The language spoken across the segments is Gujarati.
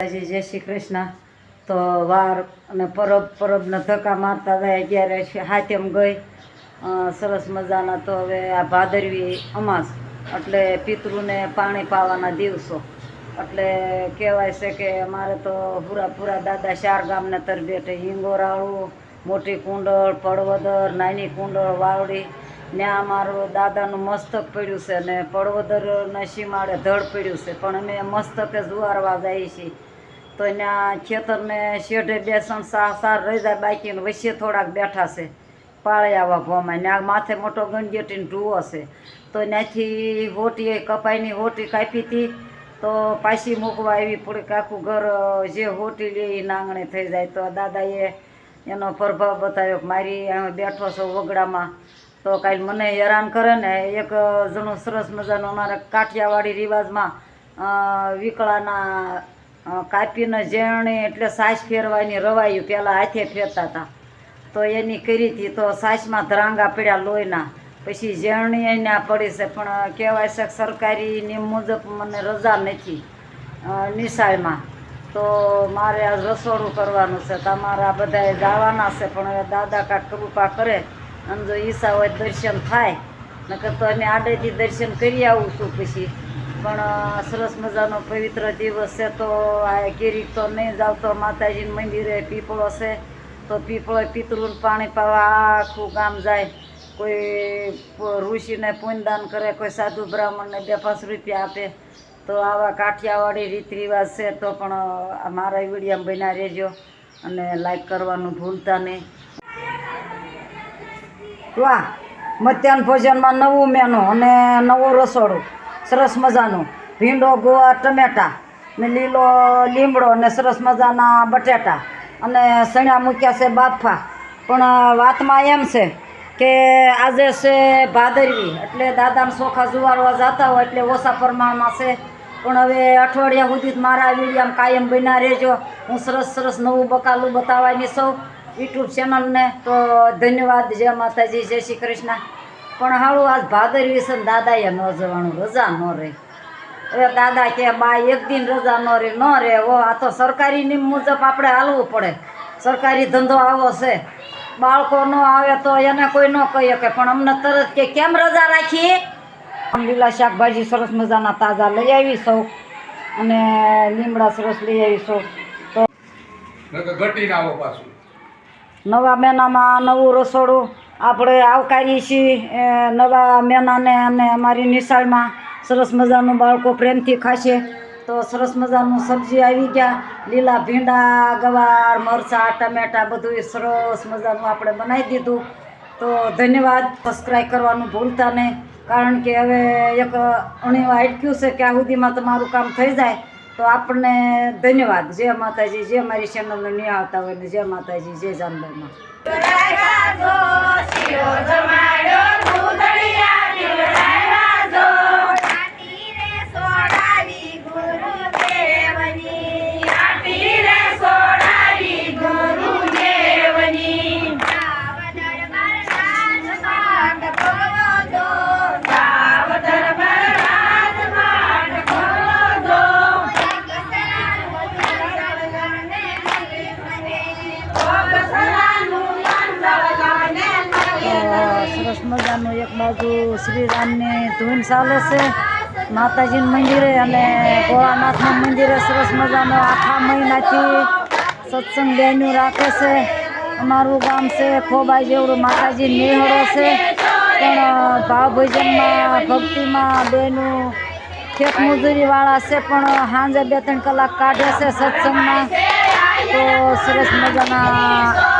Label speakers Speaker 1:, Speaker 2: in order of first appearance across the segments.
Speaker 1: માતાજી જય શ્રી કૃષ્ણ. તો વાર અને પરબ, પરબના ધક્કા મારતા જાય ત્યારે હાથેમ ગઈ. સરસ મજાના તો હવે આ ભાદરવી અમાસ, એટલે પિતૃને પાણી પાવાના દિવસો. એટલે કહેવાય છે કે અમારે તો પૂરા પૂરા દાદા ચાર ગામને તર હિંગોરાળું, મોટી કુંડળ, પડવદર, નાની કુંડળ, વાવડી ત્યાં અમારું દાદાનું મસ્તક પડ્યું છે ને પડવદરના સીમાડે ધડ પડ્યું છે. પણ અમે મસ્તકે જુવારવા જઈએ છીએ. તો ત્યાં ખેતરને શેઢે બેસણ સા સાર રહી જાય બાકીને વચ્ચે થોડાક બેઠા છે. પાળિયાવા ભોમાં આ માથે મોટો ગંજેટીને ઢૂવો છે. તો ત્યાંથી હોટી કપાઈની હોટી કાપી હતી. તો પાછી મૂકવા આવી કે આખું ઘર જે હોટી લે એ નાંગણે થઈ જાય. તો દાદાએ એનો પ્રભાવ બતાવ્યો કે મારી અહીં બેઠો છો વગડામાં. તો કાંઈ મને હેરાન કરે ને એક જણું સરસ મજાનો અમારા કાઠિયાવાડી રિવાજમાં વિકળાના કાપીને જેણે એટલે સાસ ફેરવાની રવાયું પહેલાં હાથે ફેરતા હતા તો એની કરી હતી તો સાસમાં ધરાંગા પડ્યા લોહીના. પછી જેણી એના પડી છે, પણ કહેવાય છે સરકારી નિયમ મુજબ મને રજા નથી નિશાળમાં. તો મારે આ રસોડું કરવાનું છે તમારા બધાએ જવાના છે, પણ હવે દાદા કાંઈક કૃપા કરે, અને જો ઈસા હોય દર્શન થાય. નકર તો અમે આડેથી દર્શન કરી આવું છું પછી. પણ સરસ મજાનો પવિત્ર દિવસ છે. તો આ ગીરી તો નહીં જાવ તો માતાજીનું મંદિરે પીપળો છે. તો પીપળો પિતૃનું પાણી પાવા આખું ગામ જાય. કોઈ ઋષિને પુણ્યદાન કરે, કોઈ સાધુ બ્રાહ્મણને બે પાંચ રૂપિયા આપે. તો આવા કાઠિયાવાડી રીત રિવાજ છે તો પણ મારા વીડિયો બન્યા રહેજો અને લાઈક કરવાનું ભૂલતા નહીં. વાહ! મધ્યાહન ભોજનમાં નવું મેનુ અને નવું રસોડું. સરસ મજાનું. ભીંડો ગુવાર ટમેટા ને લીલો લીમડો ને સરસ મજાના બટેટા અને સણ્યા મૂક્યા છે બાફા. પણ વાતમાં એમ છે કે આજે છે ભાદરવી, એટલે દાદાને ચોખા જુવારવા જતા હોય એટલે ઓછા પ્રમાણમાં છે. પણ હવે અઠવાડિયા સુધી મારા વિડીયામાં કાયમ બન્યા રહેજો. હું સરસ સરસ નવું બકાલું બતાવવાની સૌ યુટ્યુબ ચેનલને. તો ધન્યવાદ, જય માતાજી, જય શ્રી કૃષ્ણ. પણ હાળું આજ ભાદરવી છે ને દાદાએ ન જવાનું રજા ન રહે. હવે દાદા કે બા એક દિન રજા ન રહે ન રહે. ઓ આ તો સરકારી નિયમ મુજબ આપણે હાલવું પડે. સરકારી ધંધો આવો છે. બાળકો ન આવે તો એને કોઈ ન કહી શકે. પણ અમને તરત કે કેમ રજા રાખીએ લીલા શાકભાજી સરસ મજાના તાજા લઈ આવી સૌ અને લીમડા સરસ લઈ આવી સૌ તો
Speaker 2: ઘટીને આવો પાછું.
Speaker 1: નવા મહિનામાં નવું રસોડું આપણે આવકારીએ છીએ નવા મેનાને અને અમારી નિશાળમાં સરસ મજાનું બાળકો પ્રેમથી ખાશે. તો સરસ મજાનું સબ્જી આવી ગયા. લીલા ભીંડા, ગવાર, મરચાં, ટમેટા બધું સરસ મજાનું આપણે બનાવી દીધું. તો ધન્યવાદ. સબસ્ક્રાઈબ કરવાનું ભૂલતા નહીં. કારણ કે હવે એક અણીવા અટક્યું છે કે આ સુધીમાં તમારું કામ થઈ જાય. તો આપણને ધન્યવાદ. જય માતાજી જે મારી ચેનલને નિહાળતા હોય ને જય માતાજી, જય જાનબાઈમાં સરસ મજાનું એક બાજુ શ્રીરામની ધૂન ચાલે છે. માતાજીનું મંદિરે અને ભોળાનાથનું મંદિરે સરસ મજાનો આખા મહિનાથી સત્સંગ બહેનું રાખે છે. અમારું ગામ છે ખોબાઈ જેવડું માતાજી નિહળો છે. પણ ભાવ ભજનમાં ભક્તિમાં બેનું ખેત મજૂરીવાળા છે, પણ સાંજે બે ત્રણ કલાક કાઢે છે સત્સંગમાં. તો સરસ મજાના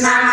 Speaker 3: な